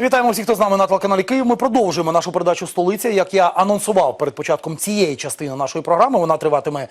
Вітаємо всіх, хто з нами на телеканалі Київ. Ми продовжуємо нашу передачу столиця. Як я анонсував перед початком цієї частини нашої програми, вона триватиме е,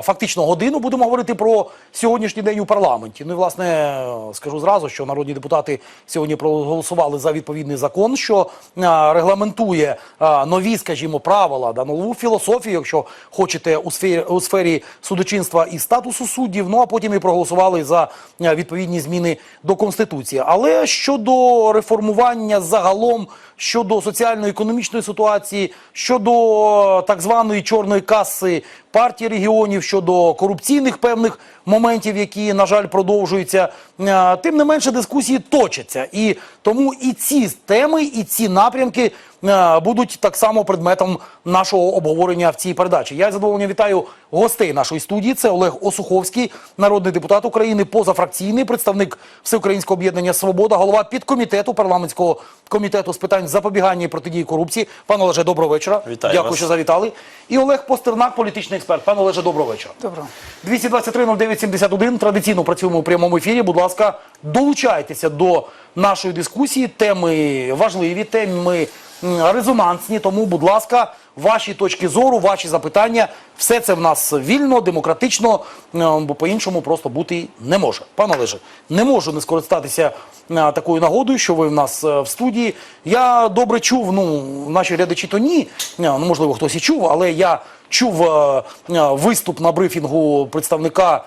фактично годину. Будемо говорити про сьогоднішній день у парламенті. Ну і власне е, скажу зразу, що народні депутати сьогодні проголосували за відповідний закон, що е, регламентує е, нові, скажімо, правила, да, нову філософію, якщо хочете, у сфері, у сфері судочинства і статусу суддів. Ну а потім і проголосували за е, відповідні зміни до конституції. Але щодо реформування загалом щодо соціально-економічної ситуації, щодо так званої чорної каси партії регіонів, щодо корупційних певних моментів, які, на жаль, продовжуються, е, тим не менше дискусії точаться. І тому і ці теми, і ці напрямки е, будуть так само предметом нашого обговорення в цій передачі. Я з задоволенням вітаю гостей нашої студії. Це Олег Осуховський, народний депутат України, позафракційний представник Всеукраїнського об'єднання Свобода, голова підкомітету парламентського комітету з питань запобігання і протидії корупції. Пане Олеже, доброго вечора. Вітаю Дякую, вас. що завітали. І Олег Постернак, політичний експерт. Пане Олеже, доброго вечора. Добре. 223 09 71. Традиційно працюємо у прямому ефірі. Будь ласка, долучайтеся до нашої дискусії. Теми важливі, теми резонансні. Тому, будь ласка, ваші точки зору, ваші запитання. Все це в нас вільно, демократично, е, бо по-іншому просто бути не може. Пане Олеже, не можу не скористатися е, такою нагодою, що ви в нас е, в студії. Я добре чув, ну, наші глядачі то ні, е, ну, можливо, хтось і чув, але я чув е, е, виступ на брифінгу представника е,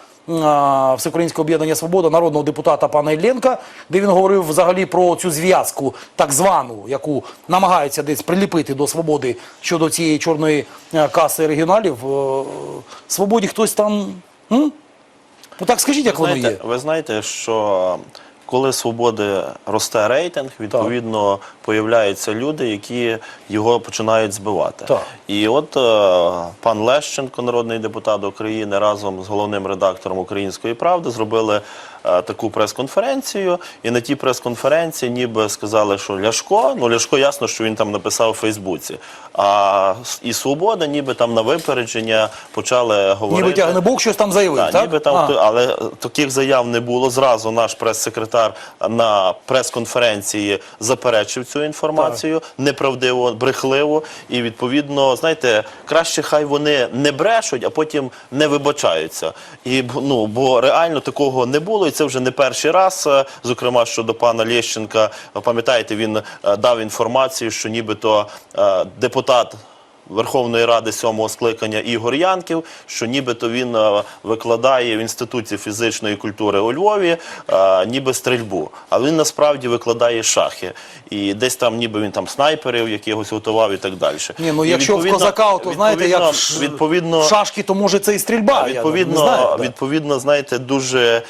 Всеукраїнського об'єднання Свобода, народного депутата пана Ілленка, де він говорив взагалі про цю зв'язку, так звану, яку намагаються десь приліпити до свободи щодо цієї чорної каси регіоналів. Свободі хтось там. М? Ну так скажіть, як воно є. ви знаєте, що коли свободи росте рейтинг, відповідно появляються люди, які його починають збивати. Так. І от е, пан Лещенко, народний депутат України, разом з головним редактором Української правди зробили таку прес-конференцію. І на тій прес-конференції ніби сказали, що Ляшко, ну Ляшко ясно, що він там написав у Фейсбуці. А і Свобода, ніби там на випередження почали говорити. Ніби тягне Бог щось там заявив, Так, так? ніби там, А. але е, таких заяв не було. Зразу наш прес-секретар на прес-конференції заперечив цю інформацію неправдиво, брехливо. І відповідно, знаєте, краще хай вони не брешуть, а потім не вибачаються. І ну бо реально такого не було, і це вже не перший раз. Е, Зокрема, щодо пана Лєщенка, пам'ятаєте, він е, дав інформацію, що нібито е, депутат. Верховної Ради сьомого скликання Ігор Янків, що нібито він викладає в інституті фізичної культури у Львові, ніби стрільбу. Але він насправді викладає шахи. І десь там, ніби він там снайперів якихось готував і так далі. Ні, ну І якщо в козака, то знаєте, як відповідно, в шашки, то може це і стрільба. я відповідно, не знаю, відповідно, знаєте, дуже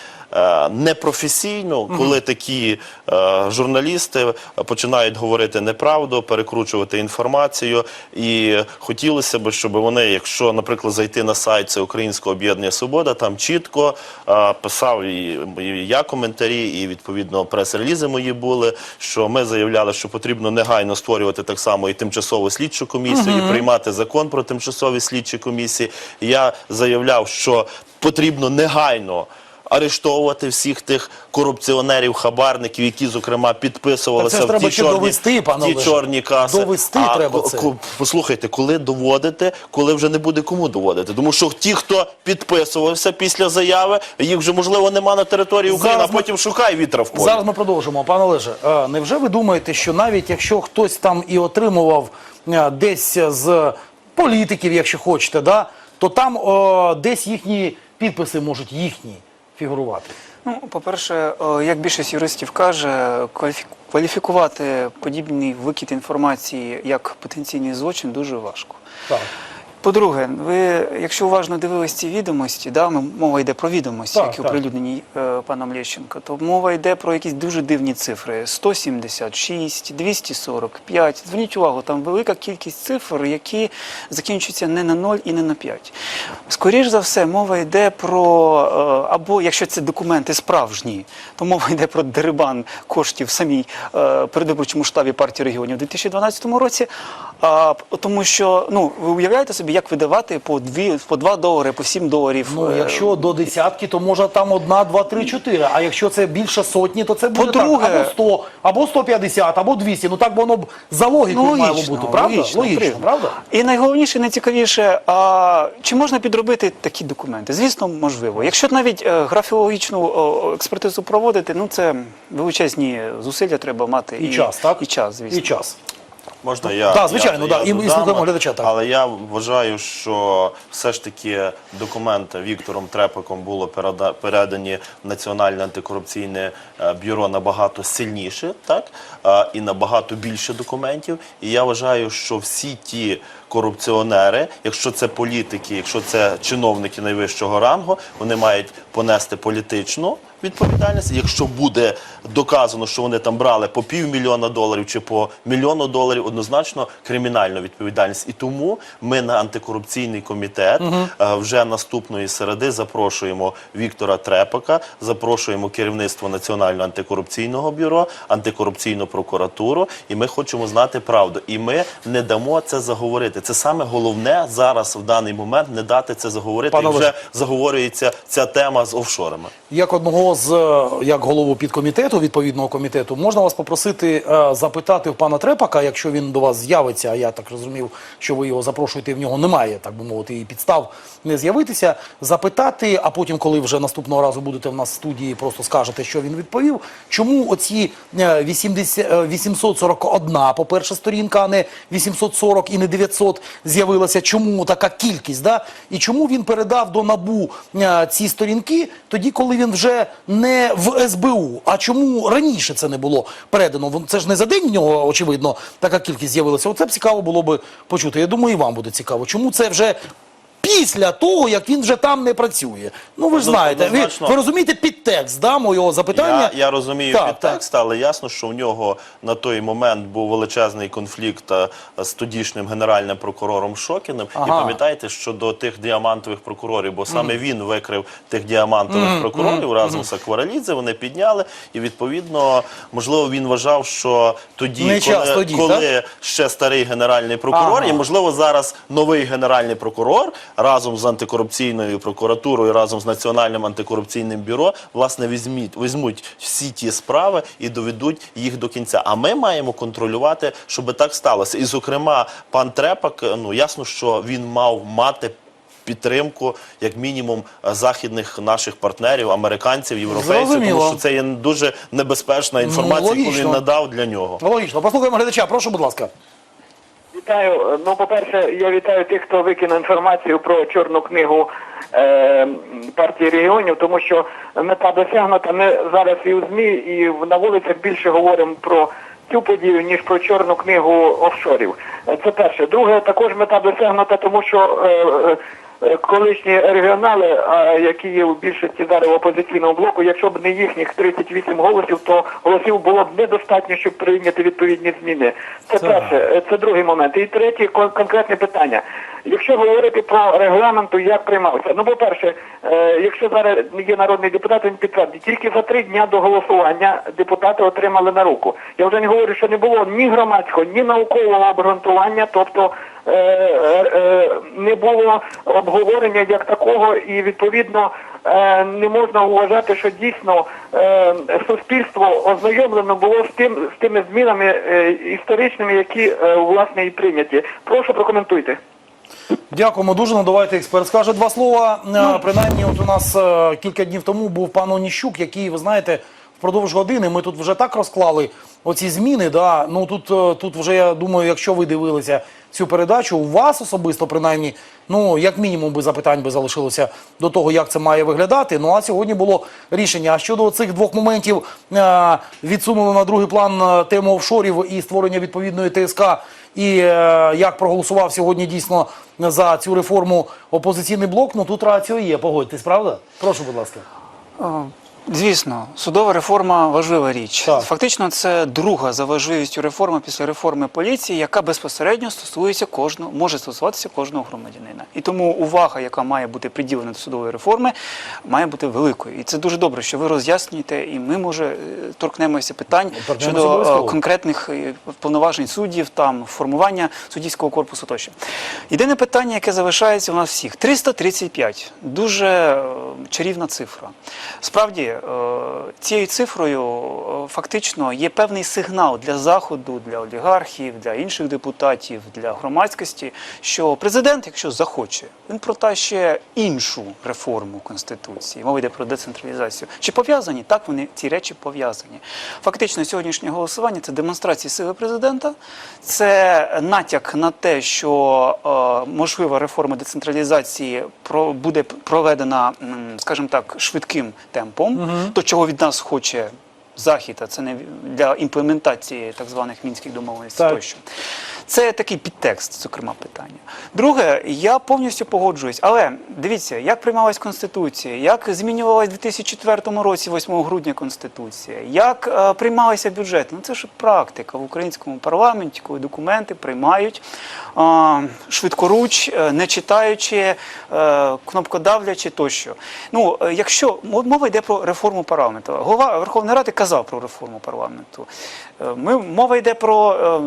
непрофесійно, коли такі е, журналісти починають говорити неправду, перекручувати інформацію. І хотілося б, щоб вони, якщо, наприклад, зайти на сайт це Українського об'єднання Свобода, там чітко е, писав і, і я коментарі, і відповідно прес-релізи мої були, що ми заявляли, що потрібно негайно створювати так само і тимчасову слідчу комісію, і приймати закон про тимчасові слідчі комісії. Я заявляв, що потрібно негайно. Арештовувати всіх тих корупціонерів, хабарників, які, зокрема, підписувалися в ті чорні, довести, ті чорні каси. Довести а, треба це. Послухайте, коли доводити, коли вже не буде кому доводити. Тому що ті, хто підписувався після заяви, їх вже можливо нема на території України, Зараз а ми- потім шукай вітра в полі. Зараз ми продовжимо. Пане Олеже, е, невже ви думаєте, що навіть якщо хтось там і отримував е, десь з політиків, якщо хочете, да, то там е, десь їхні підписи можуть їхні фігурувати? Ну, по-перше, як більшість юристів каже, кваліфікувати подібний викид інформації як потенційний злочин дуже важко. Так. По-друге, ви, якщо уважно дивились ці відомості, да, ми- мова йде про відомості, Так, які так. оприлюднені е, паном Лещенко, то мова йде про якісь дуже дивні цифри: 176, 245. Зверніть увагу, там велика кількість цифр, які закінчуються не на 0 і не на 5. Скоріш за все, мова йде про, е, або якщо це документи справжні, то мова йде про дерибан коштів в самій е, передвиборчому штабі партії регіонів у 2012 році. А, тому що, ну, ви уявляєте собі, як видавати по дві, по 2 долари, по 7 доларів. Ну, е, якщо до десятки, то може там одна, два, три, чотири. А якщо це більше сотні, то це буде По-друге- так, або 100, або 150, або 200. Ну так воно б за логікою мало логічно, бути, правда? логічно, логічно правда? І найголовніше, найцікавіше, а чи можна підробити такі документи? Звісно, можливо. Якщо навіть е, графіологічну о, експертизу проводити, ну це величезні зусилля треба мати І, час, так? І час, звісно. І час. Можна я Так, звичайно, я, да, я і ми додам, слухаємо глядача, так. Але я вважаю, що все ж таки документи Віктором Трепиком було переда- передані в Національне антикорупційне е, бюро набагато сильніше, так е, і набагато більше документів. І я вважаю, що всі ті корупціонери, якщо це політики, якщо це чиновники найвищого рангу, вони мають понести політичну відповідальність. Якщо буде доказано, що вони там брали по півмільйона доларів чи по мільйону доларів, однозначно кримінальну відповідальність. І тому ми на антикорупційний комітет е, вже наступної середи запрошуємо Віктора Трепака, запрошуємо керівництво Національного антикорупційного бюро, антикорупційну прокуратуру, і ми хочемо знати правду. І ми не дамо це заговорити. Це саме головне зараз в даний момент не дати це заговорити. Пане і вже Олеже. заговорюється ця тема з офшорами. Як одного з е, як голову підкомітету відповідного комітету, можна вас попросити е, запитати в пана Трепака, якщо він до вас з'явиться. А я так розумів, що ви його запрошуєте, і в нього немає, так би мовити, і підстав не з'явитися. Запитати, а потім, коли вже наступного разу будете в нас в студії, просто скажете, що він відповів. Чому оці е, 80, е, 841, по-перше, сторінка, а не 840 і не 900 з'явилася? Чому така кількість? Да? І чому він передав до набу а, ці сторінки тоді, коли він вже не в СБУ? А чому раніше це не було передано? Це ж не за день в нього, очевидно, така кількість з'явилася. Оце б цікаво було би почути. Я думаю, і вам буде цікаво. Чому це вже після того, як він вже там не працює? Ну ви ж Ну, знаєте, ви, однозначно. ви розумієте підтекст да, моєго запитання? Я, я розумію Так, підтекст, але ясно, що в нього на той момент був величезний конфлікт е, з тодішнім генеральним прокурором Шокіним. Ага. І пам'ятаєте, що до тих діамантових прокурорів, бо саме він викрив тих діамантових прокурорів разом з Акваралідзе, вони підняли. І відповідно, можливо, він вважав, що тоді, Не коли, час тоді, коли ще старий генеральний прокурор, Ага. і можливо зараз новий генеральний прокурор разом з антикорупційною прокуратурою, разом з національним антикорупційним бюро, власне, візьміть, візьмуть всі ті справи і доведуть їх до кінця. А ми маємо контролювати, щоб так сталося. І, зокрема, пан Трепак, ну ясно, що він мав мати. Підтримку, як мінімум, е, західних наших партнерів, американців, європейців, Зрозуміло. тому що це є дуже небезпечна інформація, яку він надав для нього. Логічно. Послухаємо глядача. Прошу, будь ласка. Вітаю. Ну, по-перше, я вітаю тих, хто викинув інформацію про чорну книгу е, партії регіонів, тому що мета досягнута. Ми зараз і у ЗМІ, і на вулицях більше говоримо про цю подію, ніж про чорну книгу офшорів. Це перше. Друге, також мета досягнута, тому що е, е, колишні регіонали, які є в більшості зараз в опозиційному блоку, якщо б не їхніх 38 голосів, то голосів було б недостатньо, щоб прийняти відповідні зміни. Це перше. Е, Це другий момент. І третє кон- конкретне питання. Якщо говорити про регламенту, як приймався? Ну, по-перше, е, якщо зараз є народний депутат, він підтвердить, тільки за три дня до голосування депутати отримали на руку. Я вже не говорю, що не було ні громадського, ні наукового обґрунтування, тобто е, е, е, не було обговорення як такого, і відповідно е, не можна вважати, що дійсно е, суспільство ознайомлено було з тим з тими змінами е, історичними, які власне і прийняті. Прошу прокоментуйте. Дякуємо дуже. Ну, давайте експерт скаже два слова. Е, Принаймні, от у нас кілька днів тому був пан Оніщук, який, ви знаєте, впродовж години ми тут вже так розклали оці зміни. Да? Ну тут, е, тут вже я думаю, якщо ви дивилися цю передачу, у вас особисто, принаймні, ну як мінімум би запитань би залишилося до того, як це має виглядати. Ну а сьогодні було рішення. А щодо цих двох моментів е, відсунули на другий план е, тему офшорів і створення відповідної ТСК. І як проголосував сьогодні дійсно за цю реформу опозиційний блок, ну тут рацію є, погодьтесь, правда? Прошу, будь ласка. Звісно, судова реформа важлива річ. Так. Фактично, це друга за важливістю реформа після реформи поліції, яка безпосередньо стосується кожного, може стосуватися кожного громадянина. І тому увага, яка має бути приділена до судової реформи, має бути великою. І це дуже добре, що ви роз'яснюєте, і ми може е, торкнемося питань торкнемося щодо е, обов'язково. конкретних е, повноважень суддів, там формування суддівського корпусу тощо. Єдине питання, яке залишається у нас всіх: 335. Дуже чарівна цифра. Справді, цією цифрою е, фактично є певний сигнал для заходу, для олігархів, для інших депутатів, для громадськості, що президент, якщо захоче, він протащить іншу реформу конституції. Мова йде про децентралізацію. Чи пов'язані? Так, вони ці речі пов'язані. Фактично, сьогоднішнє голосування це демонстрація сили президента, це натяк на те, що е, можлива реформа децентралізації про, буде проведена, скажімо так, швидким темпом, то чого від нас хоче. Захід, а це не для імплементації так званих мінських домовленостей тощо. Це такий підтекст, зокрема, питання. Друге, я повністю погоджуюсь, але дивіться, як приймалась Конституція, як змінювалась у 2004 році, 8 грудня Конституція, як е, приймалися бюджети. Ну це ж практика в українському парламенті, коли документи приймають е, швидкоруч, е, не читаючи, е, кнопкодавлячи тощо. Ну, е, якщо мова йде про реформу парламенту, голова Верховної Ради казав про реформу парламенту. Е, Ми, мова йде про е,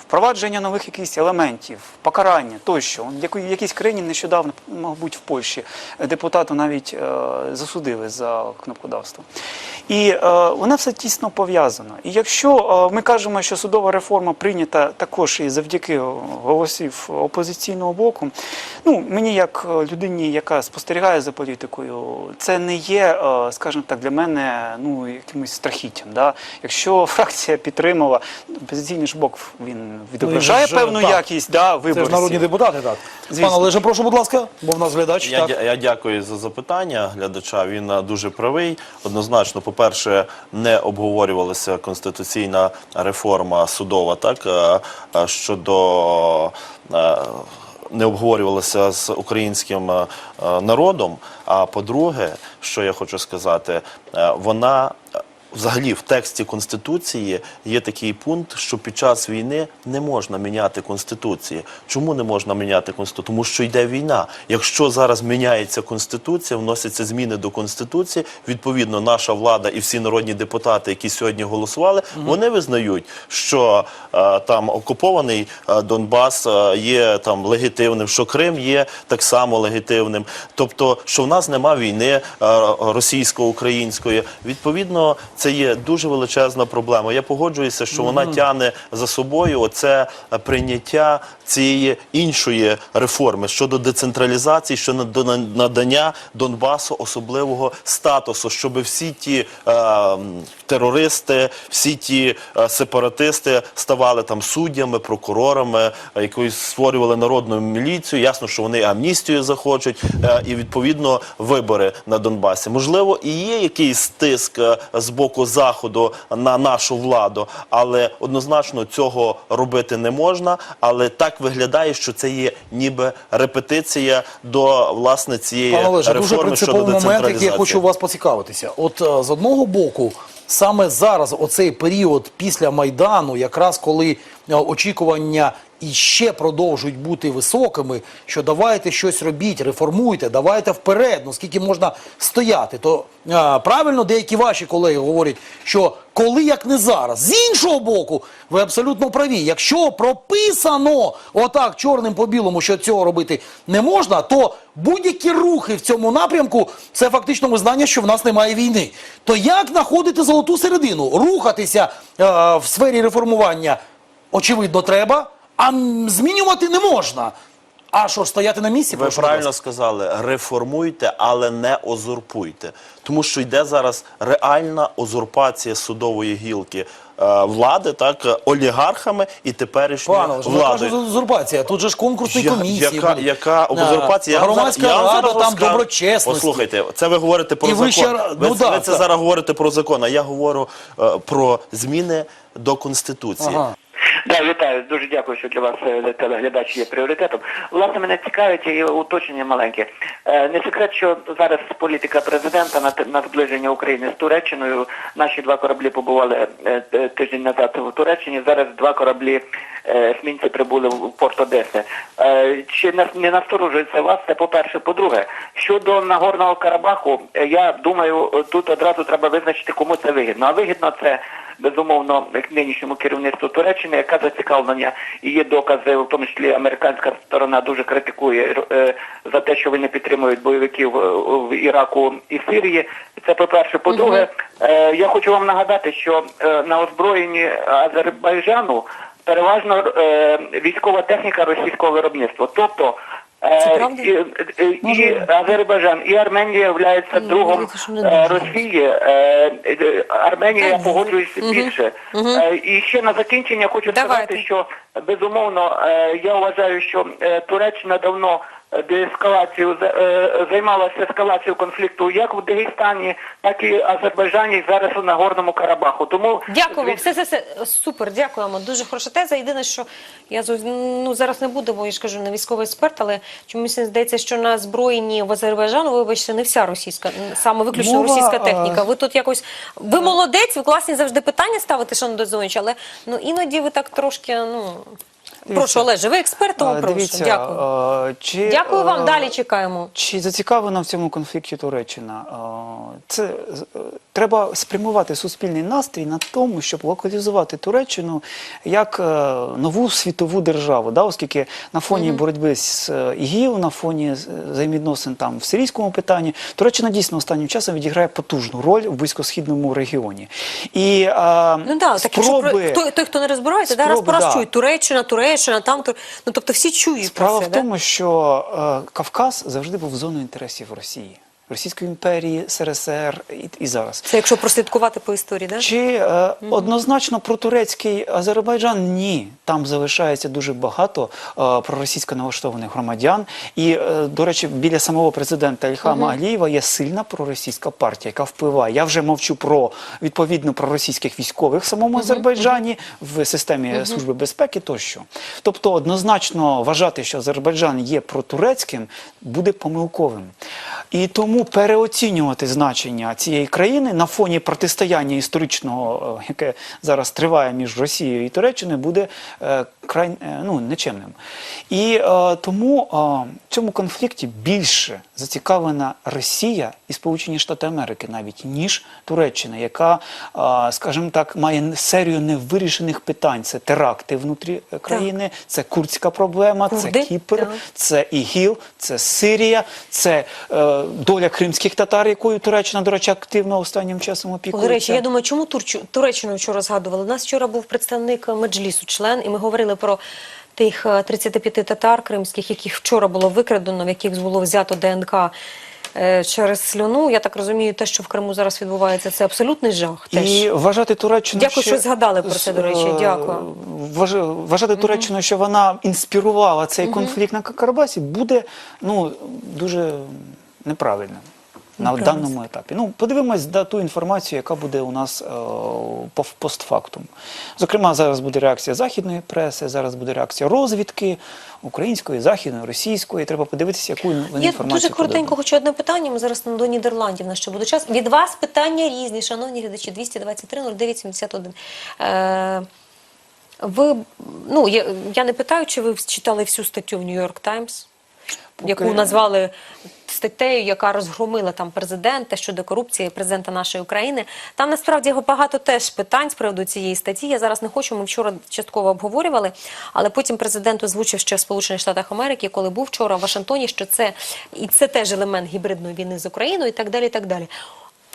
впровадження нових якихось елементів, покарання тощо. В якійсь країні нещодавно, мабуть, в Польщі е, депутата навіть е, засудили за кнопкодавство. І е, воно все тісно пов'язано. І якщо ми кажемо, що судова реформа прийнята також і завдяки голосів опозиційного блоку, ну мені як людині, яка спостерігає за політикою, це не є, скажімо так, для мене ну якимось страхіттям. Да? Якщо фракція підтримала, опозиційний ж блок він відображає Ж, певну так. якість да, Це виборців. ж народні депутати, так. Звісно. Пане Олеже, прошу, будь ласка, бо в нас глядач. Я, так. дя- я дякую за запитання глядача. Він е, дуже правий. Однозначно, по-перше, не обговорювалася конституційна реформа судова, так е, е, щодо. е, Не обговорювалася з українським е, е, народом. А по-друге, що я хочу сказати, е, вона Взагалі, в тексті Конституції є такий пункт, що під час війни не можна міняти Конституції. Чому не можна міняти Конституцію? Тому що йде війна. Якщо зараз міняється Конституція, вносяться зміни до Конституції, відповідно, наша влада і всі народні депутати, які сьогодні голосували, вони визнають, що е, там окупований е, Донбас е, є там легітимним, що Крим є так само легітимним. Тобто, що в нас нема війни е, російсько-української. Відповідно, це є дуже величезна проблема. Я погоджуюся, що вона тягне за собою оце е, прийняття цієї іншої реформи щодо децентралізації, щодо на- надання Донбасу особливого статусу, щоб всі ті е, терористи, всі ті е, сепаратисти ставали там суддями, прокурорами, е, якоюсь створювали народну міліцію. Ясно, що вони амністію захочуть, е, і відповідно вибори на Донбасі. Можливо, і є якийсь тиск е, з боку заходу на нашу владу, але однозначно цього робити не можна. Але так виглядає, що це є ніби репетиція до власне цієї Пане Олеже, дуже принциповий щодо момент, який я хочу у вас поцікавитися. От е, з одного боку, саме зараз, оцей період після Майдану, якраз коли очікування і ще продовжують бути високими, що давайте щось робіть, реформуйте, давайте вперед, ну скільки можна стояти, то е, правильно деякі ваші колеги говорять, що коли як не зараз. З іншого боку, ви абсолютно праві. Якщо прописано отак чорним по білому, що цього робити не можна, то будь-які рухи в цьому напрямку це фактично визнання, що в нас немає війни. То як знаходити золоту середину? Рухатися е, в сфері реформування очевидно треба, а змінювати не можна. А що стояти на місці? Ви правильно ласка. сказали, реформуйте, але не озурпуйте. Тому що йде зараз реальна узурпація судової гілки е, влади, так, олігархами і теперішньою Пане, ви владою. кажете узурпація. Тут же ж конкурсні Я- комісії. яка, будуть. яка узурпація? Я Громадська я рада зараз там доброчесності. Послухайте, це ви говорите про І закон. Ра- ви, ну да, ви це так. зараз говорите про закон, а я говорю е, про зміни до Конституції. Ага. Да, вітаю. Дуже дякую, що для вас е, телеглядач є пріоритетом. Власне, мене цікавить і уточнення маленьке. Е, Не секрет, що зараз політика президента на, зближення України з Туреччиною. Наші два кораблі побували е, тиждень назад в Туреччині. Зараз два кораблі есмінці прибули в порт Одеси. Чи не- насторожується вас? Це по-перше. По-друге, щодо Нагорного Карабаху, я думаю, тут одразу треба визначити, кому це вигідно. А вигідно це безумовно нинішньому керівництву Туреччини, яка зацікавлення і є докази, в тому числі американська сторона дуже критикує е, за те, що вони підтримують бойовиків е, в Іраку і Сирії. Це по-перше. По-друге, е, я хочу вам нагадати, що е, на озброєнні Азербайджану переважно е, військова техніка російського виробництва. Тобто? І, і, і Азербайджан, і Арменія являються Ну, другом е. Росії. Е, е, Арменія, я Так, більше. Е, І ще на закінчення хочу сказати, що безумовно е, я вважаю, що е, Туреччина давно е, деескалацію е, займалася ескалацією конфлікту як в Дагестані, так і Азербайджані, і зараз у Нагорному Карабаху. Тому Дякуємо, звісно, все, все, все супер, дякуємо. Дуже хороша теза. Єдине, що я ну зараз не буду, бо я ж кажу, не військовий експерт, але чомусь здається, що на зброєнні в Азербайджану, вибачте, не вся російська, саме виключно Мова, російська техніка. Ви тут якось ви молодець, ви класні завжди питання ставите, шановний дозвонюч, але ну іноді ви так трошки, ну. Прошу, Олеже, ви експерт, тому А, прошу. Дивіться, Дякую. а, чи, Дякую вам. а, Далі чекаємо. Чи зацікавлена в цьому конфлікті Туреччина? А, Це е, треба спрямувати суспільний настрій на тому, щоб локалізувати Туреччину як е, нову світову державу, да? оскільки на фоні боротьби з е, ІГІЛ, на фоні з- взаємовідносин там в сирійському питанні, Туреччина дійсно останнім часом відіграє потужну роль в близькосхідному регіоні. І Ну так, так якщо про спроби... хто, той, хто не розбирається, да, раз Спроби, да. чують Туреччина, Туреччина, там Тур... ну тобто всі чують Справа про це. в тому, що е, Кавказ завжди був зоною інтересів Росії, Російської імперії, СРСР і, і зараз. Це якщо прослідкувати по історії, да? Чи е, однозначно протурецький Азербайджан? Ні. Там залишається дуже багато е, проросійсько налаштованих громадян. І, е, до речі, біля самого президента Ільхама Алієва є сильна проросійська партія, яка впливає. Я вже мовчу про відповідно проросійських військових в самому Азербайджані, в системі Служби безпеки тощо. Тобто, однозначно вважати, що Азербайджан є протурецьким, буде помилковим. І тому переоцінювати значення цієї країни на фоні протистояння історичного, е, яке зараз триває між Росією і Туреччиною, буде е, край е, ну, нечемним. І тому в цьому конфлікті більше зацікавлена Росія і Сполучені Штати Америки, навіть ніж Туреччина, яка, скажімо так, має серію невирішених питань. Це теракти внутрі країни, це курдська проблема, Курди, це Кіпр, так. це ІГІЛ, це Сирія, це е, доля кримських татар, якою Туреччина, до речі, активно останнім часом До речі, я думаю, чому Турчу, Туреччину вчора згадували? У нас вчора був представник Меджлісу, член, і ми говорили про тих е, 35 татар кримських, яких вчора було викрадено, в яких було взято ДНК е, через слюну. Я так розумію, те, що в Криму зараз відбувається, це абсолютний жах. Теж. І вважати Туреччину Дякую, ще- що згадали про це, до речі. Е, Дякую. вваж- Вважати Туреччину, що вона інспірувала цей конфлікт на Карабасі, буде ну, дуже неправильно. На даному етапі. Ну, подивимось на ту інформацію, яка буде у нас е, по- постфактум. Зокрема, зараз буде реакція західної преси, зараз буде реакція розвідки української, західної, російської. Треба подивитися, яку вони Я інформацію дуже коротенько хочу одне питання. Ми зараз до Нідерландів на ще буде час. Від вас питання різні, шановні глядачі, 223 09 71. Е, ви, ну, я, я не питаю, чи ви читали всю статтю в Нью-Йорк Таймс, яку назвали статтею, яка розгромила там президента щодо корупції президента нашої України. Там насправді його багато теж питань з приводу цієї статті. Я зараз не хочу. Ми вчора частково обговорювали, але потім президент озвучив ще в Сполучених Штатах Америки, коли був вчора в Вашингтоні, що це і це теж елемент гібридної війни з Україною, і так далі. І так далі.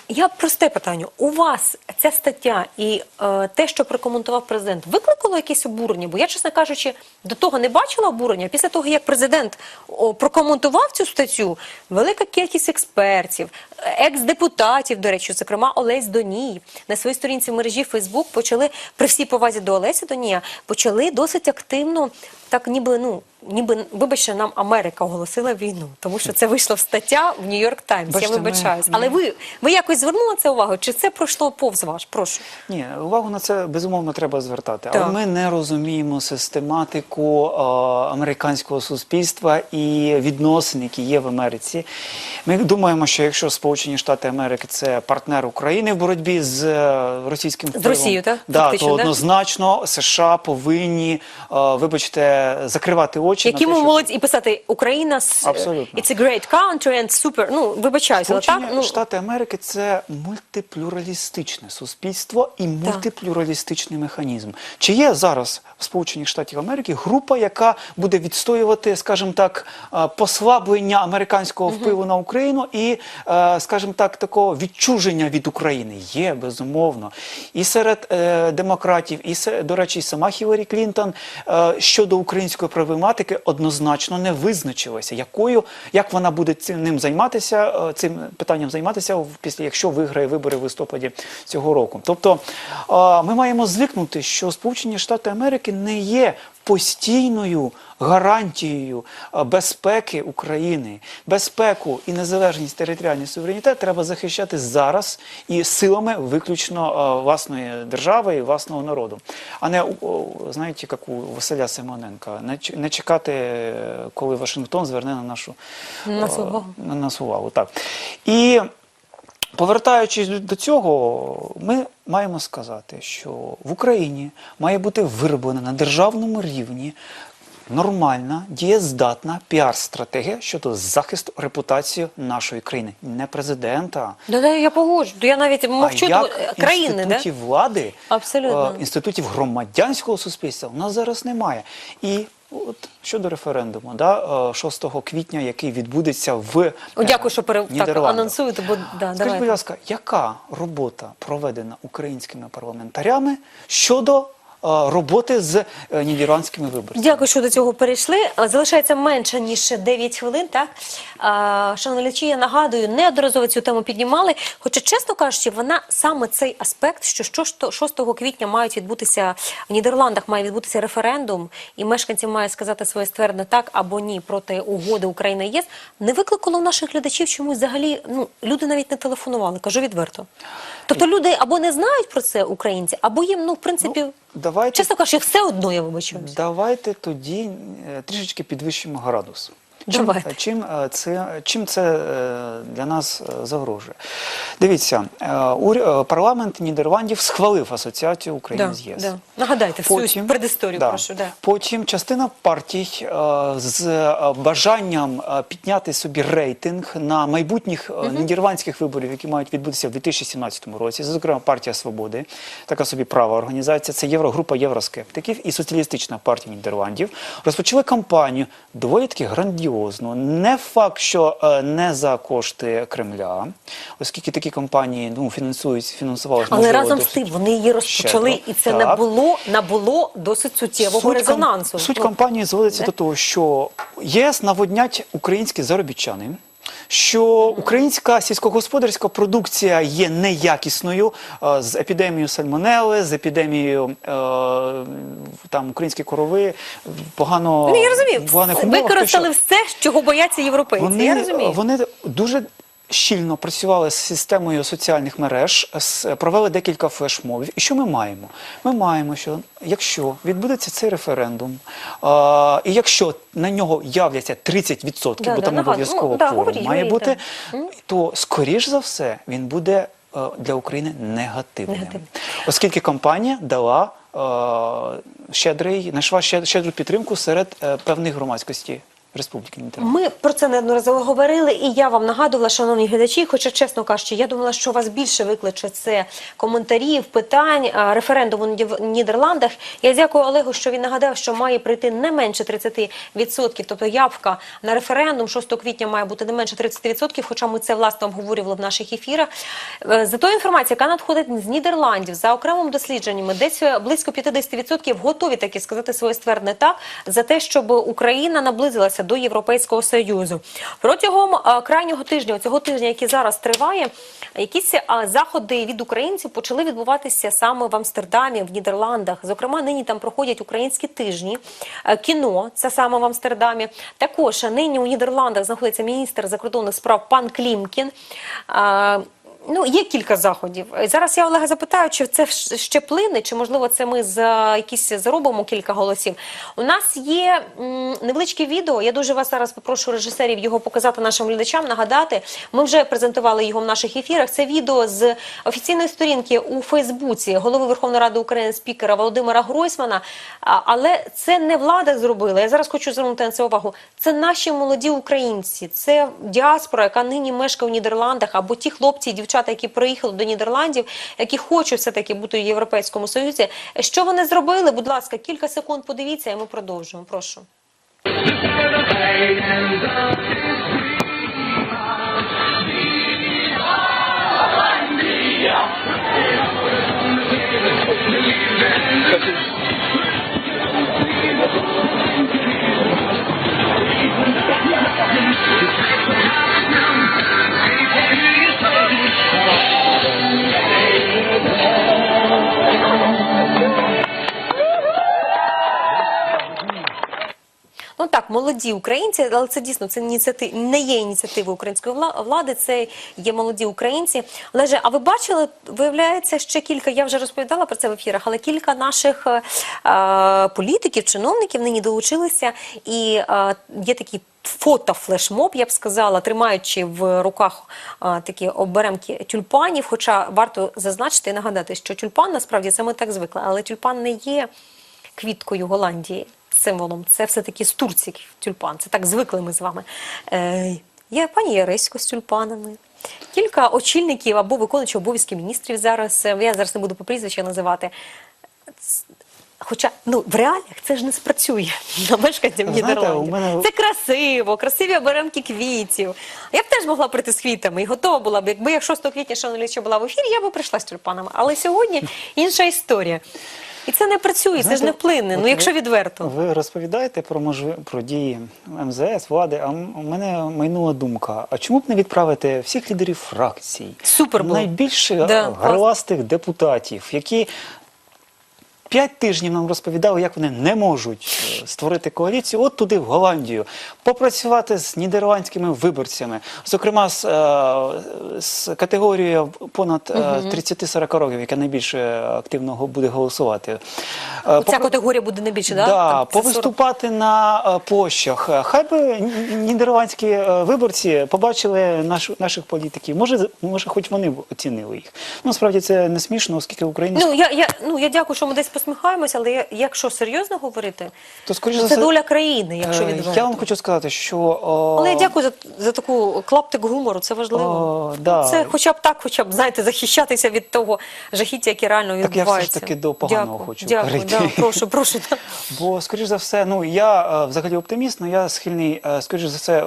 Я просте питання. У вас ця стаття і е, те, що прокоментував президент, викликало якесь обурення? Бо я, чесно кажучи, до того не бачила обурення. Після того, як президент о, прокоментував цю статтю, велика кількість експертів, екс-депутатів, до речі, зокрема Олесь Доній, на своїй сторінці в мережі Фейсбук почали при всій повазі до Олеся Донія, почали досить активно, так ніби ну. Ніби вибачте, нам Америка оголосила війну, тому що це вийшла в стаття в Нью-Йорк Таймс. Я Бачите, ми- але ви, ви якось когось звернуло це увагу? Чи це пройшло повз ваш? Прошу. Ні, увагу на це безумовно треба звертати. Так. Але ми не розуміємо систематику е, американського суспільства і відносин, які є в Америці. Ми думаємо, що якщо Сполучені Штати Америки це партнер України в боротьбі з е, російським впливом, Росією, так? Да, Фактично, то да? однозначно США повинні, е, вибачте, закривати очі Які те, що і писати Україна с- Абсолютно. it's a great country and super. Ну вибачаюся, але так ну Штати Америки це мультиплюралістичне суспільство і мультиплюралістичний механізм. Чи є зараз в Сполучених Штатів Америки група, яка буде відстоювати, скажімо так, е, послаблення американського впливу на Україну і, е, скажімо так, такого відчуження від України? Є безумовно. І серед е, демократів, і до речі, сама Хіларі Клінтон е, щодо української проблематики однозначно не визначилася, якою як вона буде цим ним займатися, е, цим питанням займатися після, якщо виграє вибори в листопаді цього року. Тобто е, ми маємо звикнути, що Сполучені Штати Америки не є постійною гарантією е, безпеки України, безпеку і незалежність територіальний суверенітет треба захищати зараз і силами виключно е, власної держави і власного народу, а не знаєте, як у Василя Симоненка, не чекати, е, коли Вашингтон зверне на нашу на нас увагу. Так. І Повертаючись до- цього, ми маємо сказати, що в Україні має бути вироблена на державному рівні нормальна, дієздатна піар-стратегія щодо захисту репутації нашої країни, не президента. да, да, я погоджу. Я навіть мовчу а до як країни, да? влади, Абсолютно. е, інститутів громадянського суспільства у нас зараз немає. І от щодо референдуму, да, е, 6 квітня, який відбудеться в е, О, дякую, що пере... так, анонсуєте, бо да, Скажіть, давайте. будь ласка, яка робота проведена українськими парламентарями щодо е, роботи з е, нідерландськими виборцями? Дякую, що до цього перейшли. Залишається менше ніж 9 хвилин. Так глядачі, я нагадую, неодноразово цю тему піднімали. Хоча, чесно кажучи, вона саме цей аспект, що що то 6 квітня мають відбутися в Нідерландах, має відбутися референдум, і мешканці мають сказати своє ствердне так або ні проти угоди України ЄС, не викликало в наших глядачів чомусь взагалі. Ну люди навіть не телефонували, кажу відверто. Тобто люди або не знають про це українці, або їм, ну в принципі, Давайте, чесно кажучи, все одно я вибачаюся. давайте тоді е, трішечки підвищимо градус. Чим, Давайте. чим, е, це, чим це е, для нас е, загрожує? Дивіться, парламент Нідерландів схвалив асоціацію України Да, з ЄС. да. Нагадайте всю предісторію, да, прошу. Да. Потім частина партій з бажанням підняти собі рейтинг на майбутніх е, нідерландських виборів, які мають відбутися в 2017 році. Зокрема, партія Свободи, така собі права організація, це Єврогрупа євроскептиків і Соціалістична партія Нідерландів розпочали кампанію доволі таки грандіозну. Не факт, що е, не за кошти Кремля, оскільки такі компанії ну, фінансують, фінансувалися Але разом з тим вони її розпочали, щедро. і це Так. набуло, набуло досить суттєвого суть резонансу. Суть компанії зводиться не? до того, що ЄС наводнять українські заробітчани. Що українська сільськогосподарська продукція є неякісною е, з епідемією сальмонели, з епідемією е, там українські корови погано Ну, я розумію, умовах. використали все, чого бояться європейці. вони, я розумію. вони дуже щільно працювали з системою соціальних мереж, з- провели декілька флешмобів. І що ми маємо? Ми маємо, що якщо відбудеться цей референдум, а, і якщо на нього являться 30%, Да, бо да, там обов'язково Ну, да, має бути, то скоріш за все він буде е, для України негативним, Негативним. оскільки компанія дала е, щедрий, знайшла щедру підтримку серед е, певних громадськості Республіки Нідерланди. Ми про це неодноразово говорили, і я вам нагадувала, шановні глядачі, хоча, чесно кажучи, я думала, що вас більше викличе це коментарів, питань, референдуму в Нідерландах. Я дякую Олегу, що він нагадав, що має прийти не менше 30%, тобто явка на референдум 6 квітня має бути не менше 30%, хоча ми це власне обговорювали в наших ефірах. Е, За тою інформацією, яка надходить з Нідерландів, за окремими дослідженнями, десь е, близько 50% готові таки сказати своє ствердне так за те, щоб Україна наблизилася до Європейського Союзу. Протягом е, крайнього тижня, цього тижня, який зараз триває, якісь е, заходи від українців почали відбуватися саме в Амстердамі, в Нідерландах. Зокрема, нині там проходять українські тижні е, кіно. Це саме в Амстердамі. Також нині у Нідерландах знаходиться міністр закордонних справ пан Клімкін. Е, Ну, є кілька заходів. Е, Зараз я Олега запитаю, чи це ще плине, чи можливо це ми за якісь заробимо кілька голосів. У нас є невеличке відео. Я дуже вас зараз попрошу режисерів його показати нашим глядачам, нагадати. Ми вже презентували його в наших ефірах. Це відео з офіційної сторінки у Фейсбуці голови Верховної Ради України спікера Володимира Гройсмана. Але це не влада зробила. Я зараз хочу звернути на це увагу. Це наші молоді українці, це діаспора, яка нині мешкає в Нідерландах, або ті хлопці і дівчата, які приїхали до Нідерландів, які хочуть все таки бути в Європейському Союзі. Що вони зробили? Будь ласка, кілька секунд подивіться, і ми продовжуємо. Прошу. Ну так, молоді українці, але це дійсно це не є ініціативою української влади, це є молоді українці. Олеже, а ви бачили, виявляється, ще кілька, я вже розповідала про це в ефірах, але кілька наших е, е, політиків, чиновників нині долучилися, і е, є такі фотофлешмоб, я б сказала, тримаючи в руках е, такі оберемки тюльпанів. Хоча варто зазначити і нагадати, що тюльпан насправді це ми так звикли, але тюльпан не є квіткою Голландії. Символом це все-таки з Турції тюльпан. Це так звикли ми з вами. Е, є пані Яресько з тюльпанами. Кілька очільників або виконуючих обов'язки міністрів зараз. е, Я зараз не буду по прізвищах називати. Хоча ну в реаліях це ж не спрацює на Знаєте, Нідерландів. мене- Це красиво, красиві оберемки квітів. Я б теж могла прийти з квітами і готова була б. Якби я 6 квітня шановні була в ефірі, я б прийшла з тюльпанами. Але сьогодні інша історія. І це не працює, це ж не вплине. Ну якщо відверто. Ви розповідаєте про мож... про дії МЗС, влади, а у мене майнула думка. А чому б не відправити всіх лідерів фракцій? Супер. Найбільш Да, да, депутатів, які П'ять тижнів нам розповідали, як вони не можуть е, створити коаліцію. От туди, в Голландію, попрацювати з нідерландськими виборцями, зокрема з, е, з категорією понад е, 30-40 років, яка найбільше активно буде голосувати. Е, Ця категорія буде найбільше, да? Да, це 40. повиступати на е, площах. Е, Хай би нідерландські е, виборці побачили наш, наших політиків. Може, може, хоч вони оцінили їх. Ну, справді це не смішно, оскільки Україна Ну я, я ну я дякую, що ми десь посміхаємося, але якщо серйозно говорити, то скоріше це за доля країни, якщо е, відверто. я вам хочу сказати, що о, Але я дякую за, за таку клаптик гумору, це важливо. О, да. Це хоча б так, хоча б знаєте, захищатися від того жахіття, яке реально Так я все ж таки до поганого дякую, хочу Дякую, перейти. да, прошу, прошу. да. Бо, скоріш за все, ну я е, взагалі оптиміст, але я схильний, е, скоріш за все,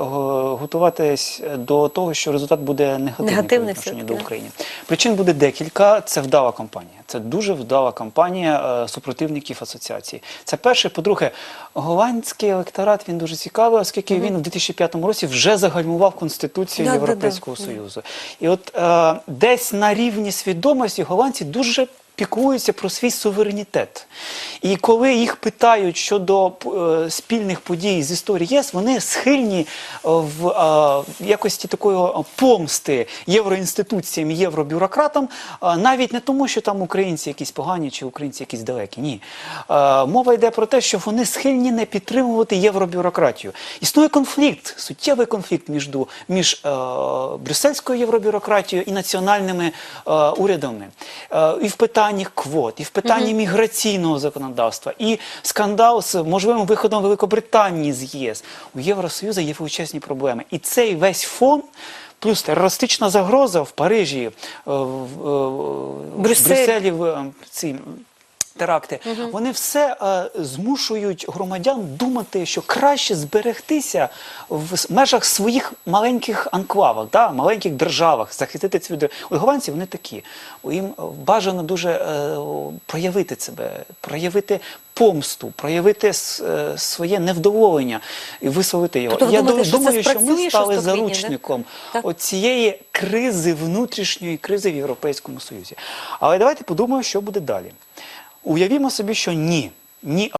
готуватись до того, що результат буде негативний, Негативний по відношенню до. України. Причин буде декілька. Це вдала кампанія. Це дуже вдала кампанія супротивників асоціації. Це перше. По-друге, голландський електорат він дуже цікавий, оскільки він в 2005 році вже загальмував конституцію Да, да, да. Європейського Союзу. І от е, десь на рівні свідомості голландці дуже піклуються про свій суверенітет. І коли їх питають щодо е, спільних подій з історії ЄС, вони схильні е, в е, якості такої помсти євроінституціям, євробюрократам, е, навіть не тому, що там українці якісь погані чи українці якісь далекі. Ні. Мова йде про те, що вони схильні не підтримувати євробюрократію. Існує конфлікт, суттєвий конфлікт між, між брюссельською євробюрократією і національними урядами. І в питанні квот, і в питанні міграційного законодавства, і скандал з можливим виходом Великобританії з ЄС. У Євросоюзу є величезні проблеми. І цей весь фон. Плюс терористична загроза в Парижі, е, в, е, в. Брюсселі, в е, ці теракти, вони все е, змушують громадян думати, що краще зберегтися в межах своїх маленьких анклавах, да, маленьких державах, захистити державу. От голландці вони такі. Їм бажано дуже е, проявити себе, проявити помсту, проявити е, своє невдоволення і висловити його. Тобто Я думаєте, думаю, що що ми стали 6 заручником оцієї кризи, внутрішньої кризи в Європейському Союзі. Але давайте подумаємо, що буде далі. Уявімо собі, що ні. Ні